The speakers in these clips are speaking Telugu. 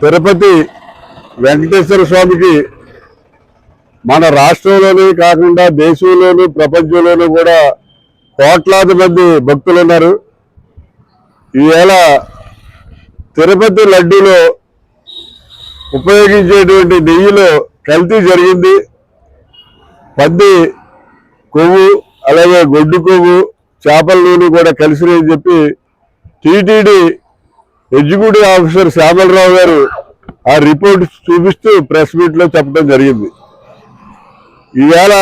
తిరుపతి వెంకటేశ్వర స్వామికి మన రాష్ట్రంలోనే కాకుండా దేశంలోనూ ప్రపంచంలోనూ కూడా కోట్లాది మంది భక్తులు ఉన్నారు. ఈవేళ తిరుపతి లడ్డూలో ఉపయోగించేటువంటి నెయ్యిలో కల్తీ జరిగింది. పంది కొవ్వు అలాగే గొడ్డు కొవ్వు చేపల నూనె కూడా కలిసినాయని చెప్పి టీటీడీ ఎగ్జిక్యూటివ్ ఆఫీసర్ శ్యామలరావు గారు ఆ రిపోర్ట్ చూపిస్తూ ప్రెస్ మీట్లో చెప్పడం జరిగింది. ఈవేళ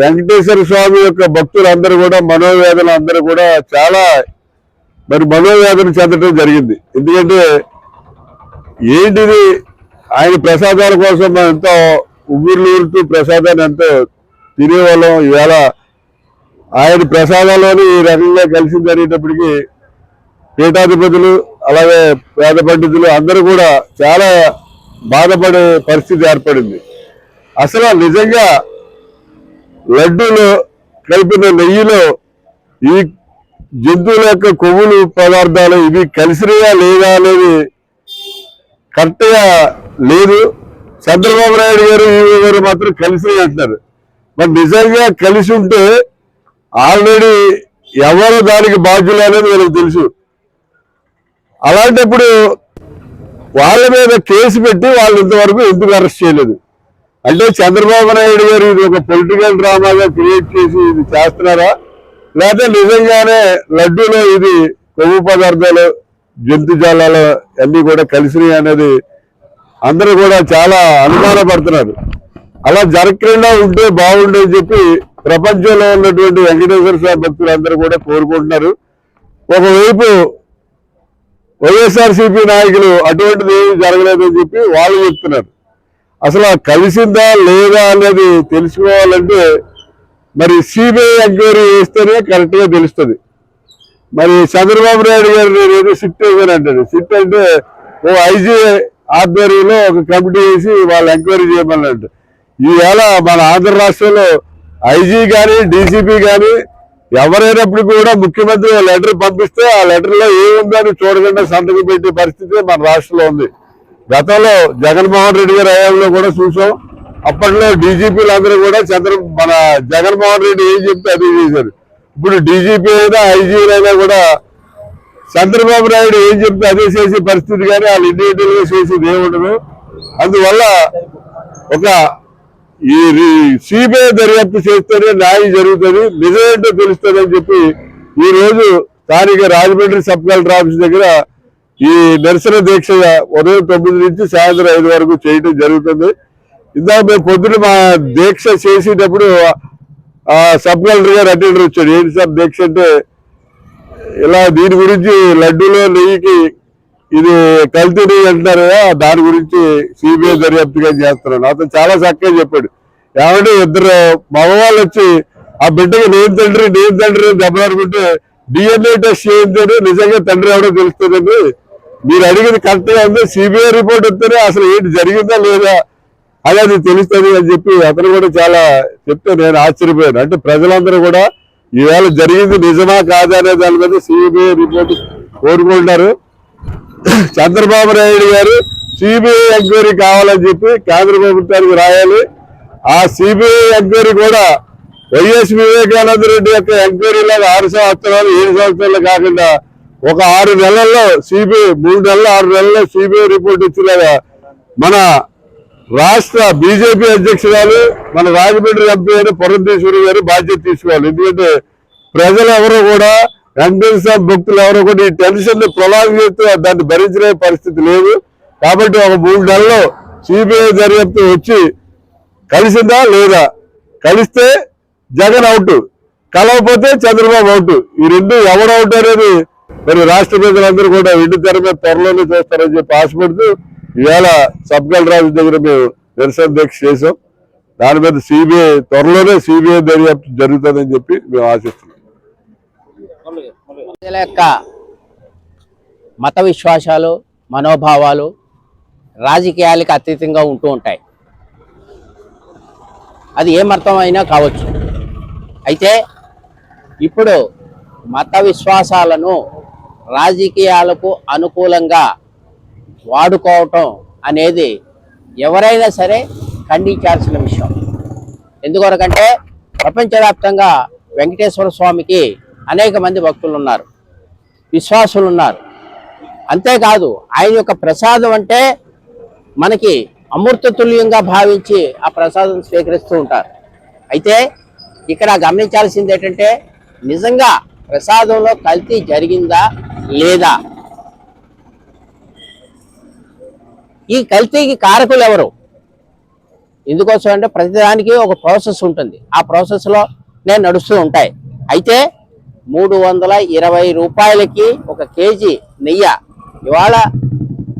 వెంకటేశ్వర స్వామి యొక్క భక్తులందరూ కూడా మనోవేదన అందరూ కూడా చాలా మరి మనోవేదన చెందడం జరిగింది. ఎందుకంటే ఏంటిది? ఆయన ప్రసాదాల కోసం మనం ఎంతో ఉవ్వుర్లూరుతూ ప్రసాదాన్ని ఎంతో తినేవాళ్ళం. ఈవేళ ఆయన ప్రసాదాల్లోని ఈ రకంగా కలిసి జరిగేటప్పటికీ పీఠాధిపతులు అలాగే పేద పండితులు అందరూ కూడా చాలా బాధపడే పరిస్థితి ఏర్పడింది. అసలు నిజంగా లడ్డూలో కలిపిన నెయ్యిలో ఈ జంతువుల యొక్క కొవ్వులు పదార్థాలు ఇవి కలిసినయా లేదా అనేది కరెక్ట్గా లేదు. చంద్రబాబు నాయుడు గారు ఈవో గారు మాత్రం కలిసినాయి అంటున్నారు. మరి నిజంగా కలిసి ఉంటే ఆల్రెడీ ఎవరు దానికి బాధ్యులు అనేది మనకు తెలుసు. అలాంటప్పుడు వాళ్ళ మీద కేసు పెట్టి వాళ్ళు ఇంతవరకు ఎందుకు అరెస్ట్ చేయలేదు? అంటే చంద్రబాబు నాయుడు గారు ఇది ఒక పొలిటికల్ డ్రామాగా క్రియేట్ చేసి ఇది చేస్తున్నారా? లేకపోతే నిజంగానే లడ్డూలో ఇది కొవ్వు పదార్థాలు జంతుజాలాలు అన్నీ కూడా కలిసినాయి అనేది అందరూ కూడా చాలా అనుమానపడుతున్నారు. అలా జరగకుండా ఉంటే బాగుండని చెప్పి ప్రపంచంలో ఉన్నటువంటి వెంకటేశ్వర స్వామి భక్తులందరూ కూడా కోరుకుంటున్నారు. ఒకవైపు వైఎస్ఆర్సీపీ నాయకులు అటువంటిది ఏమీ జరగలేదని చెప్పి వాళ్ళు చెప్తున్నారు. అసలు కలిసిందా లేదా అనేది తెలుసుకోవాలంటే మరి సిబిఐ ఎంక్వైరీ చేస్తేనే కరెక్ట్గా తెలుస్తుంది. మరి చంద్రబాబు నాయుడు గారు నేను ఏదో సిట్ అంటాడు సిట్ అంటే ఓ ఐజీ ఆధ్వర్యంలో ఒక కమిటీ వేసి వాళ్ళు ఎంక్వైరీ చేయమన్నట్టు ఈవేళ మన ఆంధ్ర రాష్ట్రంలో ఐజీ కానీ డీసీపీ కానీ ఎవరైనప్పుడు కూడా ముఖ్యమంత్రి లెటర్ పంపిస్తే ఆ లెటర్లో ఏముందని చూడకుండా సంతకం పెట్టే పరిస్థితి మన రాష్ట్రంలో ఉంది. గతంలో జగన్మోహన్ రెడ్డి గారి హయాంలో కూడా చూసాం. అప్పట్లో డీజీపీలు అందరూ కూడా చంద్ర మన జగన్మోహన్ రెడ్డి ఏం చెప్తే అది చేశారు. ఇప్పుడు డీజీపీ అయినా ఐజీలైనా కూడా చంద్రబాబు నాయుడు ఏం చెప్తే అదే చేసే పరిస్థితి కానీ వాళ్ళు ఇండివిజువల్గా చేసేది ఏముండదు. అందువల్ల ఒక ఈ సిబిఐ దర్యాప్తు చేస్తేనే న్యాయం జరుగుతుంది నిజమేంటో తెలుస్తుంది అని చెప్పి ఈ రోజు స్థానిక రాజమండ్రి సబ్ కలెక్టర్ ఆఫీస్ దగ్గర ఈ నిరసన దీక్ష ఉదయం తొమ్మిది నుంచి సాయంత్రం ఐదు వరకు చేయడం జరుగుతుంది. ఇందాక మేము పొద్దున మా దీక్ష చేసేటప్పుడు ఆ సబ్ కలెక్టర్ గారు అటెండర్ వచ్చాడు. ఏంటి సార్ దీక్ష అంటే? ఇలా దీని గురించి లడ్డూలో నెయ్యికి ఇది కల్తీ అంటారు అంటున్నారు కదా దాని గురించి సిబిఐ దర్యాప్తుగా చేస్తున్నాను అతను చాలా చక్కగా చెప్పాడు. ఏమంటే ఇద్దరు మగవాళ్ళు వచ్చి ఆ బిడ్డకి నేను తండ్రి నేను తండ్రి దెబ్బలాడుకుంటే డిఎన్ఏ టెస్ట్ చేయించారు నిజంగా తండ్రి ఎవడో తెలుస్తుందండి. మీరు అడిగింది కరెక్ట్గా ఉంది సిబిఐ రిపోర్ట్ వస్తేనే అసలు ఏంటి జరిగిందా లేదా అది అది తెలుస్తుంది అని చెప్పి అతను కూడా చాలా చెప్తే నేను ఆశ్చర్యపోయాను. అంటే ప్రజలందరూ కూడా ఈవేళ జరిగింది నిజమా కాదా అనే దాని మీద సిబిఐ రిపోర్ట్ కోరుకుంటారు చంద్రబాబు నాయుడు గారు సిబిఐ ఎంక్వైరీ కావాలని చెప్పి కేంద్ర ప్రభుత్వానికి రాయాలి. ఆ సిబిఐ ఎంక్వైరీ కూడా వైఎస్ వివేకానంద రెడ్డి యొక్క ఎంక్వైరీ లాగా ఆరు సంవత్సరాలు ఏడు సంవత్సరాలు కాకుండా ఒక ఆరు నెలల్లో సిబిఐ మూడు నెలలు ఆరు నెలల్లో సిబిఐ రిపోర్ట్ ఇచ్చేలాగా మన రాష్ట్ర బీజేపీ అధ్యక్షురాలు మన రాజమండ్రి ఎంపీ అయిన పురంధేశ్వరి గారు బాధ్యత తీసుకోవాలి. ఎందుకంటే ప్రజలు ఎవరు కూడా వెంకటేశ్వర భక్తులు ఎవరు కూడా ఈ టెన్షన్ని ప్రొలాంగ్ చేస్తూ దాన్ని భరించలే పరిస్థితి లేదు. కాబట్టి ఒక మూడు నెలల్లో సిబిఐ దర్యాప్తు వచ్చి కలిసిందా లేదా? కలిస్తే జగన్ అవుట్ కలవకపోతే చంద్రబాబు అవుట్ ఈ రెండు ఎవరు అవుట్ అనేది మరి రాష్ట్ర ప్రజలందరూ కూడా ఇంటి తెర మీద త్వరలోనే చూస్తారని చెప్పి ఆశపడుతూ ఇవాళ సబ్ కలెక్టర్ దగ్గర మేము నిరసన దీక్ష చేసాం దాని మీద సిబిఐ త్వరలోనే సిబిఐ దర్యాప్తు జరుగుతుందని చెప్పి మేము ఆశిస్తున్నాం. ప్రజల యొక్క మత విశ్వాసాలు మనోభావాలు రాజకీయాలకు అతీతంగా ఉంటూ ఉంటాయి. అది ఏమర్థం అయినా కావచ్చు. అయితే ఇప్పుడు మత విశ్వాసాలను రాజకీయాలకు అనుకూలంగా వాడుకోవటం అనేది ఎవరైనా సరే ఖండించాల్సిన విషయం. ఎందుకొరకంటే ప్రపంచవ్యాప్తంగా వెంకటేశ్వర స్వామికి అనేక మంది భక్తులు ఉన్నారు విశ్వాసులు ఉన్నారు అంతేకాదు ఆయన యొక్క ప్రసాదం అంటే మనకి అమృతతుల్యంగా భావించి ఆ ప్రసాదం స్వీకరిస్తూ ఉంటారు. అయితే ఇక్కడ గమనించాల్సింది ఏంటంటే నిజంగా ప్రసాదంలో కల్తీ జరిగిందా లేదా? ఈ కల్తీకి కారకులు ఎవరు? ఎందుకోసం అంటే ప్రతిదానికి ఒక ప్రాసెస్ ఉంటుంది. ఆ ప్రాసెస్లో నేను నడుస్తూ ఉంటాయి. అయితే మూడు వందల ఇరవై రూపాయలకి ఒక కేజీ నెయ్యి. ఇవాళ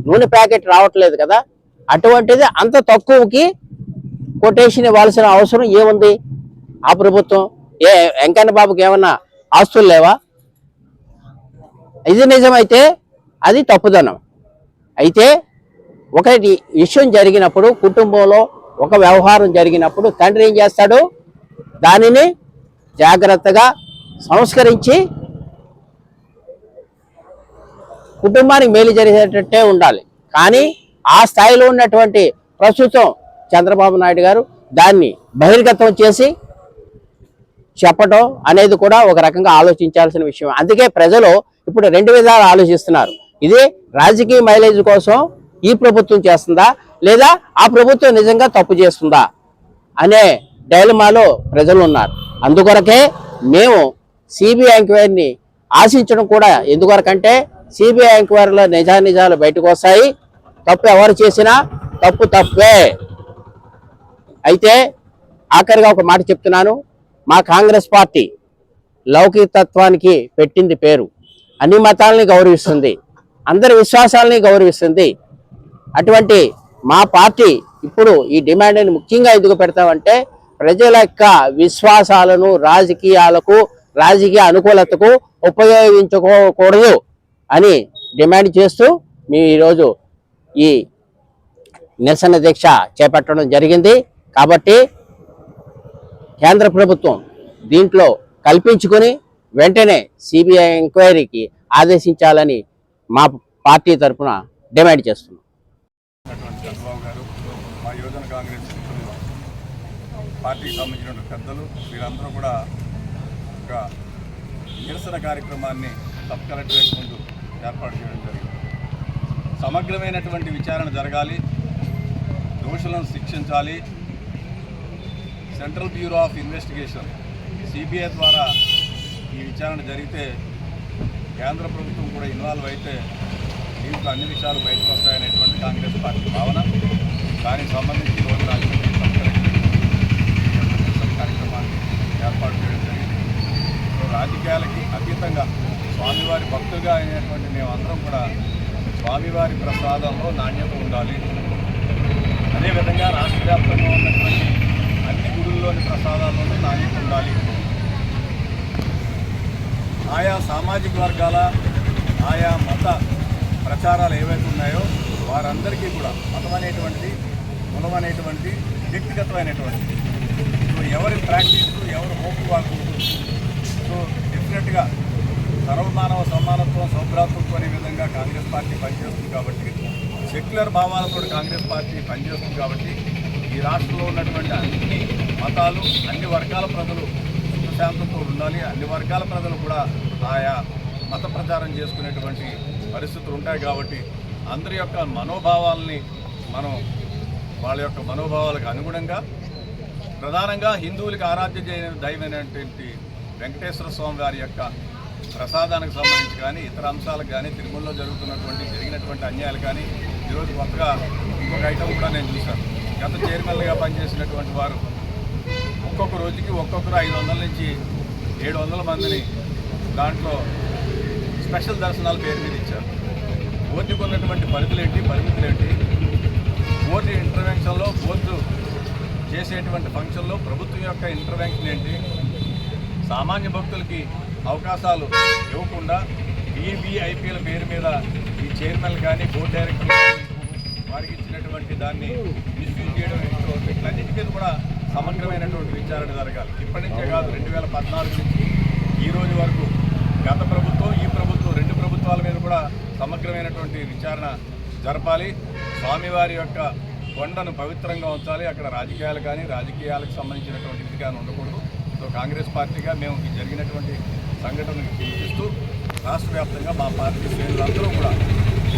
నూనె ప్యాకెట్ రావట్లేదు కదా? అటువంటిది అంత తక్కువకి కొటేషన్ ఇవ్వాల్సిన అవసరం ఏముంది? ఆ ప్రభుత్వం ఏ వెంకన్న బాబుకి ఏమన్నా ఆస్తులు లేవా? ఇది నిజమైతే అది తప్పుదనం. అయితే ఒకటి విషయం జరిగినప్పుడు కుటుంబంలో ఒక వ్యవహారం జరిగినప్పుడు తండ్రి ఏం చేస్తాడు? దానిని జాగ్రత్తగా సంస్కరించి కుటుంబానికి మేలు జరిగేటట్టే ఉండాలి. కానీ ఆ స్థాయిలో ఉన్నటువంటి ప్రస్తుతం చంద్రబాబు నాయుడు గారు దాన్ని బహిర్గతం చేసి చెప్పడం అనేది కూడా ఒక రకంగా ఆలోచించాల్సిన విషయం. అందుకే ప్రజలు ఇప్పుడు రెండు విధాలు ఆలోచిస్తున్నారు. ఇది రాజకీయ మైలేజ్ కోసం ఈ ప్రభుత్వం చేస్తుందా లేదా ఆ ప్రభుత్వం నిజంగా తప్పు చేస్తుందా అనే డైలమాలో ప్రజలు ఉన్నారు. అందుకొరకే మేము సిబిఐ ఎంక్వైరీని ఆశించడం కూడా ఎందువరకంటే సిబిఐ ఎంక్వైరీలో నిజానిజాలు బయటకు వస్తాయి. తప్పు ఎవరు చేసినా తప్పు తప్పే. అయితే ఆఖరిగా ఒక మాట చెప్తున్నాను. మా కాంగ్రెస్ పార్టీ లౌకికతత్వానికి పెట్టింది పేరు. అన్ని మతాలని గౌరవిస్తుంది. అందరి విశ్వాసాలని గౌరవిస్తుంది. అటువంటి మా పార్టీ ఇప్పుడు ఈ డిమాండ్ని ముఖ్యంగా ఎందుకు పెడతామంటే ప్రజల యొక్క విశ్వాసాలను రాజకీయాలకు రాజకీయ అనుకూలతకు ఉపయోగించుకోకూడదు అని డిమాండ్ చేస్తూ మేము ఈరోజు ఈ నిరసన దీక్ష చేపట్టడం జరిగింది. కాబట్టి కేంద్ర ప్రభుత్వం దీంట్లో కల్పించుకొని వెంటనే సిబిఐ ఎంక్వైరీకి ఆదేశించాలని మా పార్టీ తరఫున డిమాండ్ చేస్తున్నాం. పార్టీకి సంబంధించిన పెద్దలు వీరందరూ కూడా ఒక నిరసన కార్యక్రమాన్ని సబ్ కలెక్టరేట్ ముందు ఏర్పాటు చేయడం జరిగింది. సమగ్రమైనటువంటి విచారణ జరగాలి. దోషులను శిక్షించాలి. Central Bureau of Investigation CBI ద్వారా ఈ విచారణ జరిగితే కేంద్ర ప్రభుత్వం కూడా ఇన్వాల్వ్ అయితే దీంట్లో అన్ని విషయాలు బయటకు వస్తాయనేటువంటి కాంగ్రెస్ పార్టీ భావన. దానికి సంబంధించి ఈ రోజు రాజమండ్రి సబ్ కలెక్టరేట్ ఈ కార్యక్రమాన్ని ఏర్పాటు చేయడం జరిగింది సో రాజకీయాలకి అతీతంగా స్వామివారి భక్తులుగా అయినటువంటి మేమందరం కూడా స్వామివారి ప్రసాదంలో నాణ్యత ఉండాలి. అదేవిధంగా రాష్ట్ర వ్యాప్తంగా ఉన్నటువంటి అన్ని గుడుల్లోని ప్రసాదాల్లోనూ నాణ్యత ఉండాలి. ఆయా సామాజిక వర్గాల ఆయా మత ప్రచారాలు ఏవైతే ఉన్నాయో వారందరికీ కూడా మతం అనేటువంటిది కులం అనేటువంటి వ్యక్తిగతమైనటువంటి సో ఎవరి ప్రాక్టీస్ ఎవరు హోపు వాళ్ళు సో డెఫినెట్గా సర్వమానవ సమానత్వం సౌభ్రాతృత్వం అనే విధంగా కాంగ్రెస్ పార్టీ పనిచేస్తుంది కాబట్టి సెక్యులర్ భావాలతో కాంగ్రెస్ పార్టీ పనిచేస్తుంది కాబట్టి ఈ రాష్ట్రంలో ఉన్నటువంటి అన్ని మతాలు అన్ని వర్గాల ప్రజలు సుఖశాంతంతో ఉండాలి. అన్ని వర్గాల ప్రజలు కూడా ఆయా మత ప్రచారం చేసుకునేటువంటి పరిస్థితులు ఉంటాయి కాబట్టి అందరి యొక్క మనోభావాల్ని మనం వాళ్ళ యొక్క మనోభావాలకు అనుగుణంగా ప్రధానంగా హిందువులకు ఆరాధ్య జై- దైవమైనటువంటి వెంకటేశ్వర స్వామి వారి యొక్క ప్రసాదానికి సంబంధించి కానీ ఇతర అంశాలకు కానీ తిరుమలలో జరుగుతున్నటువంటి జరిగినటువంటి అన్యాయాలు కానీ ఈరోజు కొత్తగా ఇంకొక ఐటమ్ కూడా నేను చూశాను. గత చైర్మన్గా పనిచేసినటువంటి వారు ఒక్కొక్క రోజుకి ఒక్కొక్కరు ఐదు వందల నుంచి ఏడు వందల మందిని దాంట్లో స్పెషల్ దర్శనాలు పేరు మీద ఇచ్చారు. బోర్డుకు ఉన్నటువంటి పరిధులు ఏంటి పరిమితులు ఏంటి? బోర్డు ఇంటర్వెన్షన్లో బోర్డు చేసేటువంటి ఫంక్షన్లో ప్రభుత్వం యొక్క ఇంటర్వెన్షన్ ఏంటి? సామాన్య భక్తులకి అవకాశాలు ఇవ్వకుండా బీబీఐపీల పేరు మీద ఈ చైర్మన్లు కానీ బోర్డు డైరెక్టర్ వారికి ఇచ్చినటువంటి దాన్ని మిస్యూజ్ చేయడం ఏంటో వీటన్నిటి మీద కూడా సమగ్రమైనటువంటి విచారణ జరగాలి. ఇప్పటి నుంచే కాదు రెండు వేల పద్నాలుగు నుంచి ఈ రోజు వరకు గత ప్రభుత్వం ఈ ప్రభుత్వం రెండు ప్రభుత్వాల మీద కూడా సమగ్రమైనటువంటి విచారణ జరపాలి. స్వామివారి యొక్క కొండను పవిత్రంగా ఉంచాలి. అక్కడ రాజకీయాలు కానీ రాజకీయాలకు సంబంధించినటువంటి ఇది కానీ ఉండకూడదు. సో కాంగ్రెస్ పార్టీగా మేము ఈ జరిగినటువంటి సంఘటనకు చింతిస్తూ రాష్ట్ర వ్యాప్తంగా మా పార్టీ శ్రేణులందరూ కూడా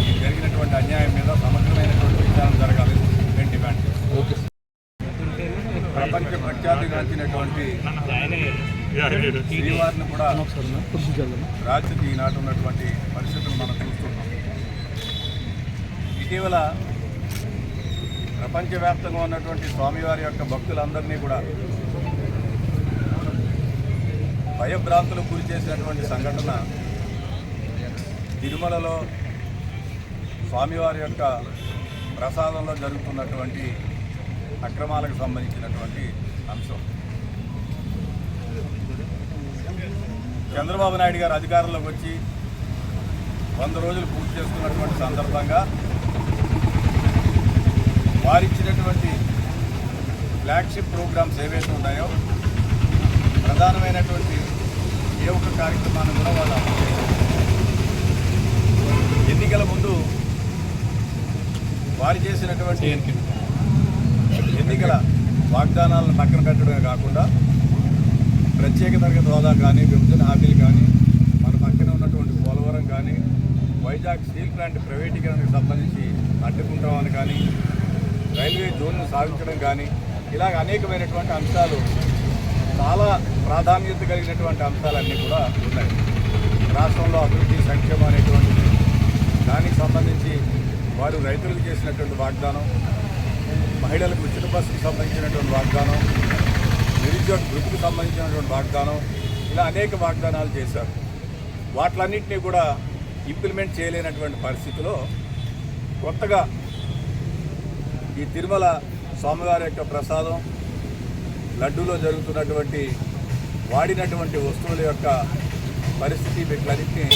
ఈ జరిగినటువంటి అన్యాయం మీద సమగ్రమైనటువంటి విచారణ జరగాలి మేము డిమాండ్ చేస్తాం ప్రపంచ ప్రఖ్యాతిగాంచినటువంటి శ్రీవారిని కూడా రాత్రికి ఈనాటి ఉన్నటువంటి పరిస్థితులు మనం చూస్తున్నాం. ఇటీవల ప్రపంచవ్యాప్తంగా ఉన్నటువంటి స్వామివారి యొక్క భక్తులందరినీ కూడా భయభ్రాంతులకు గురి చేసినటువంటి సంఘటన తిరుమలలో స్వామివారి యొక్క ప్రసాదంలో జరుగుతున్నటువంటి అక్రమాలకు సంబంధించినటువంటి అంశం. చంద్రబాబు నాయుడు గారు అధికారంలోకి వచ్చి వంద రోజులు పూర్తి చేసుకున్నటువంటి సందర్భంగా వారిచ్చినటువంటి ఫ్లాగ్షిప్ ప్రోగ్రామ్స్ ఏవైతే ఉన్నాయో ప్రధానమైనటువంటి ఏ ఒక్క కార్యక్రమాన్ని కూడా వాళ్ళు. ఎన్నికల ముందు వారు చేసినటువంటి ఎన్నికల వాగ్దానాలను పక్కన పెట్టడమే కాకుండా ప్రత్యేక తరగతి హోదా కానీ విభజన హామీలు కానీ మన పక్కన ఉన్నటువంటి పోలవరం కానీ వైజాగ్ స్టీల్ ప్లాంట్ ప్రైవేటీకరణకు సంబంధించి అడ్డుకుంటామని కానీ రైల్వే జోన్ను సాధించడం కానీ ఇలాగ అనేకమైనటువంటి అంశాలు చాలా ప్రాధాన్యత కలిగినటువంటి అంశాలన్నీ కూడా ఉన్నాయి. రాష్ట్రంలో అభివృద్ధి సంక్షేమం అనేటువంటిది దానికి సంబంధించి వారు రైతులకు చేసినటువంటి వాగ్దానం మహిళలకు ఉచిత బస్సుకు సంబంధించినటువంటి వాగ్దానం నిరుద్యోగ వృత్తికి సంబంధించినటువంటి వాగ్దానం ఇలా అనేక వాగ్దానాలు చేశారు. వాటిలన్నింటినీ కూడా ఇంప్లిమెంట్ చేయలేనటువంటి పరిస్థితిలో కొత్తగా ఈ తిరుమల స్వామివారి యొక్క ప్రసాదం లడ్డూలో జరుగుతున్నటువంటి వాడినటువంటి వస్తువుల యొక్క పరిస్థితి వీటిలన్నింటినీ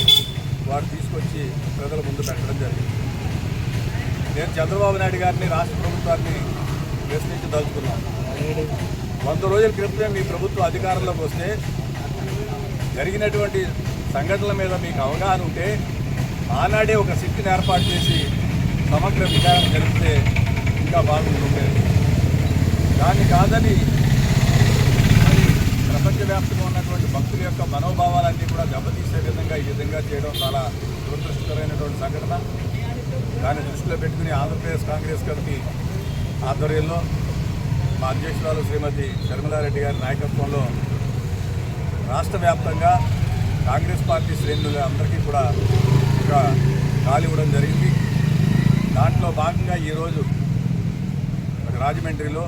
వారు తీసుకొచ్చి ప్రజల ముందు పెట్టడం జరిగింది. నేను చంద్రబాబు నాయుడు గారిని రాష్ట్ర ప్రభుత్వాన్ని ప్రశ్నించదలుచుకున్నాను. వంద రోజుల క్రితమే మీ ప్రభుత్వం అధికారంలోకి వస్తే జరిగినటువంటి సంఘటనల మీద మీకు అవగాహన ఉంటే ఆనాడే ఒక శక్తిని ఏర్పాటు చేసి సమగ్ర విచారణ జరిపితే ఇంకా బాగుంటుండేది దాన్ని కాదని ప్రపంచవ్యాప్తంగా ఉన్నటువంటి భక్తుల యొక్క మనోభావాలన్నీ కూడా దెబ్బతీసే విధంగా ఈ విధంగా చేయడం చాలా దురదృష్టకరమైనటువంటి సంఘటన. దాన్ని దృష్టిలో పెట్టుకుని ఆంధ్రప్రదేశ్ కాంగ్రెస్ కమిటీ ఆధ్వర్యంలో మా అధ్యక్షురాలు శ్రీమతి శర్మిలారెడ్డి గారి నాయకత్వంలో రాష్ట్ర వ్యాప్తంగా కాంగ్రెస్ పార్టీ శ్రేణులు అందరికీ కూడా ఒక కాలు ఇవ్వడం జరిగింది. దాంట్లో భాగంగా ఈరోజు రాజమండ్రిలో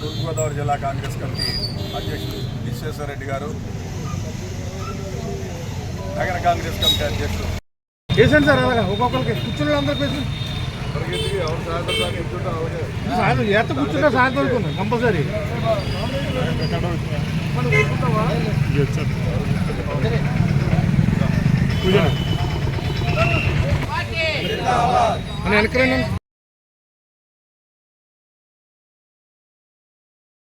తూర్పుగోదావరి జిల్లా కాంగ్రెస్ కమిటీ అధ్యక్షులు విశ్వేశ్వర రెడ్డి గారు. నగర కాంగ్రెస్ కమిటీ అధ్యక్షులు చేసండి సార్ అలాగా. ఒక్కొక్కరికి కూర్చున్న అందరు పేషెంట్ సాయంత్రం ఎంత కూర్చుంటే సాయంత్రం వరకు కంపల్సరీ. వెనకరండి